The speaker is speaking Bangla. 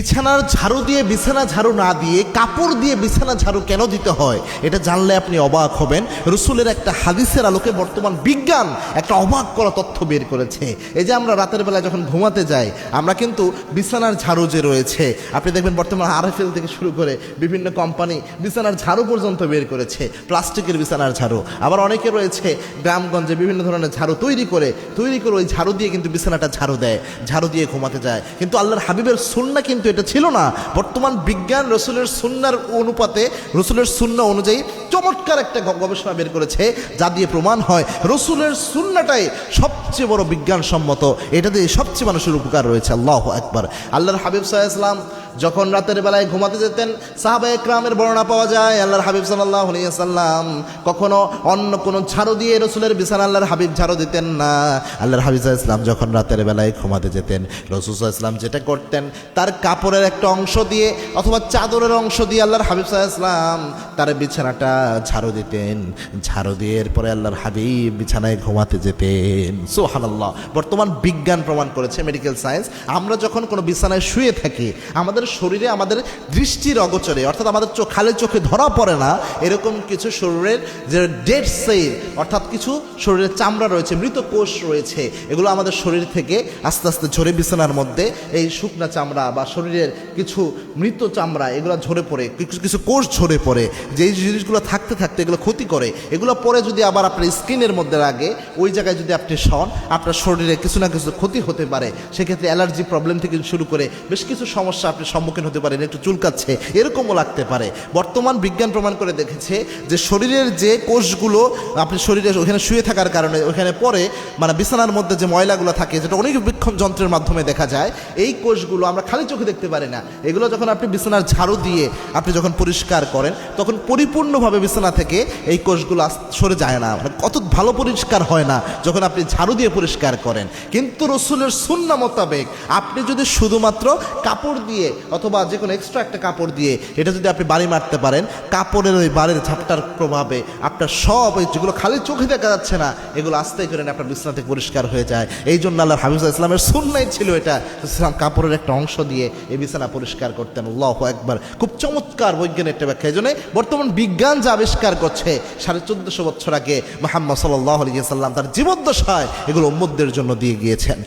বিছানার ঝাড়ু দিয়ে, বিছানা ঝাড়ু না দিয়ে, কাপড় দিয়ে বিছানা ঝাড়ু কেন দিতে হয়? এটা জানলে আপনি অবাক হবেন। রসুলের একটা হাদিসের আলোকে বর্তমান বিজ্ঞান একটা অবাক করা তথ্য বের করেছে। এই যে আমরা রাতের বেলায় যখন ঘুমাতে যাই, আমরা কিন্তু বিছানার ঝাড়ু যে রয়েছে, আপনি দেখবেন বর্তমান আরএফএল থেকে শুরু করে বিভিন্ন কোম্পানি বিছানার ঝাড়ু পর্যন্ত বের করেছে, প্লাস্টিকের বিছানার ঝাড়ু। আবার অনেকে রয়েছে গ্রামগঞ্জে বিভিন্ন ধরনের ঝাড়ু তৈরি করে তৈরি করে ওই ঝাড়ু দিয়ে কিন্তু বিছানাটা ঝাড়ু দেয়, ঝাড়ু দিয়ে ঘুমাতে যায়। কিন্তু আল্লাহর হাবিবের সুন্না কিন্তু এটা ছিল না। বর্তমান বিজ্ঞান রসুলের সুন্নার অনুপাতে, রসুলের সুন্না অনুযায়ী চমৎকার একটা গবেষণা বের করেছে, যা দিয়ে প্রমাণ হয় রসুলের সুন্নাটাই সবচেয়ে বড় বিজ্ঞানসম্মত। এটা দিয়ে সবচেয়ে মানুষের উপকার রয়েছে। আল্লাহ একবার আল্লাহর হাবিব সাহা ইসলাম যখন রাতের বেলায় ঘুমাতে যেতেন, সাহাবা একরামের বর্ণনা পাওয়া যায়, আল্লাহর হাবিব সাল্লাহ সাল্লাম কখনো অন্য কোনো ঝাড়ু দিয়ে রসুলের বিছানা আল্লাহর হাবিব ঝাড়ু দিতেন না। আল্লাহর হাবিব ইসলাম যখন রাতের বেলায় ঘুমাতে যেতেন, রসুল ইসলাম যেটা করতেন, তার কাপড়ের একটা অংশ দিয়ে অথবা চাদরের অংশ দিয়ে আল্লাহর হাবিব সাহা ইসলাম তার বিছানাটা ঝাড়ু দিতেন। ঝাড়ু দিয়ে এরপরে আল্লাহর হাবিব বিছানায় ঘুমাতে যেতেন। সোহানাল্লাহ বর্তমান বিজ্ঞান প্রমাণ করেছে মেডিকেল সায়েন্স আমরা যখন কোনো বিছানায় শুয়ে থাকি, আমাদের শরীরে আমাদের দৃষ্টির অগোচরে, অর্থাৎ আমাদের চোখ, খালি চোখে ধরা পড়ে না, এরকম কিছু শরীরের যে ডেড সেল অর্থাৎ কিছু শরীরের চামড়া রয়েছে, মৃত কোষ রয়েছে, এগুলো আমাদের শরীর থেকে আস্তে আস্তে ঝরে বিছানার মধ্যে এই শুকনা চামড়া বা শরীরের কিছু মৃত চামড়া, এগুলো ঝরে পড়ে, কিছু কিছু কোষ ঝরে পড়ে যেই জিনিসগুলো থাকতে থাকতে এগুলো ক্ষতি করে, এগুলো পরে যদি আবার আপনার স্কিনের মধ্যে লাগে ওই জায়গায় যদি আপনি শন, আপনার শরীরে কিছু না কিছু ক্ষতি হতে পারে, সেক্ষেত্রে অ্যালার্জি প্রবলেম থেকে শুরু করে বেশ কিছু সমস্যা আপনি সম্মুখীন হতে পারেন, একটু চুলকাচ্ছে, এরকমও লাগতে পারে। বর্তমান বিজ্ঞান প্রমাণ করে দেখেছে যে শরীরের যে কোষগুলো, আপনি শরীরে ওখানে শুয়ে থাকার কারণে ওখানে পরে মানে বিছানার মধ্যে যে ময়লাগুলো থাকে, যেটা অনেক বিক্ষণ যন্ত্রের মাধ্যমে দেখা যায়, এই কোষগুলো আমরা খালি চোখে দেখতে পারি না। এগুলো যখন আপনি বিছানার ঝাড়ু দিয়ে আপনি যখন পরিষ্কার করেন, তখন পরিপূর্ণভাবে বিছানা থেকে এই কোষগুলো সরে যায় না। মানে কত ভালো পরিষ্কার হয় না যখন আপনি ঝাড়ু দিয়ে পরিষ্কার করেন। কিন্তু রসুলের সুন্না মোতাবেক আপনি যদি শুধুমাত্র কাপড় দিয়ে অথবা যে কোনো এক্সট্রা একটা কাপড় দিয়ে এটা যদি আপনি বাড়ি মারতে পারেন, কাপড়ের ওই বাড়ির ঝাপটার প্রভাবে আপনার সব ওই যেগুলো খালি চোখে দেখা যাচ্ছে না, এগুলো আস্তে করে আপনার বিছানা থেকে পরিষ্কার হয়ে যায়। এই জন্য আল্লাহ হাবিজ ইসলামের সুন্নাই ছিল এটা। ইসলাম কাপড়ের একটা অংশ দিয়ে এই বিছানা পরিষ্কার করতেন। আল্লাহ একবার খুব চমৎকার বৈজ্ঞানিক একটা ব্যাখ্যা। এই জন্য বর্তমান বিজ্ঞান যা আবিষ্কার করছে, সাড়ে চোদ্দশো বছর আগে মোহাম্মদ সাল্লাহ আলিয়া সাল্লাম তার জীবদ্দশায় এগুলো উম্মদের জন্য দিয়ে গিয়েছেন।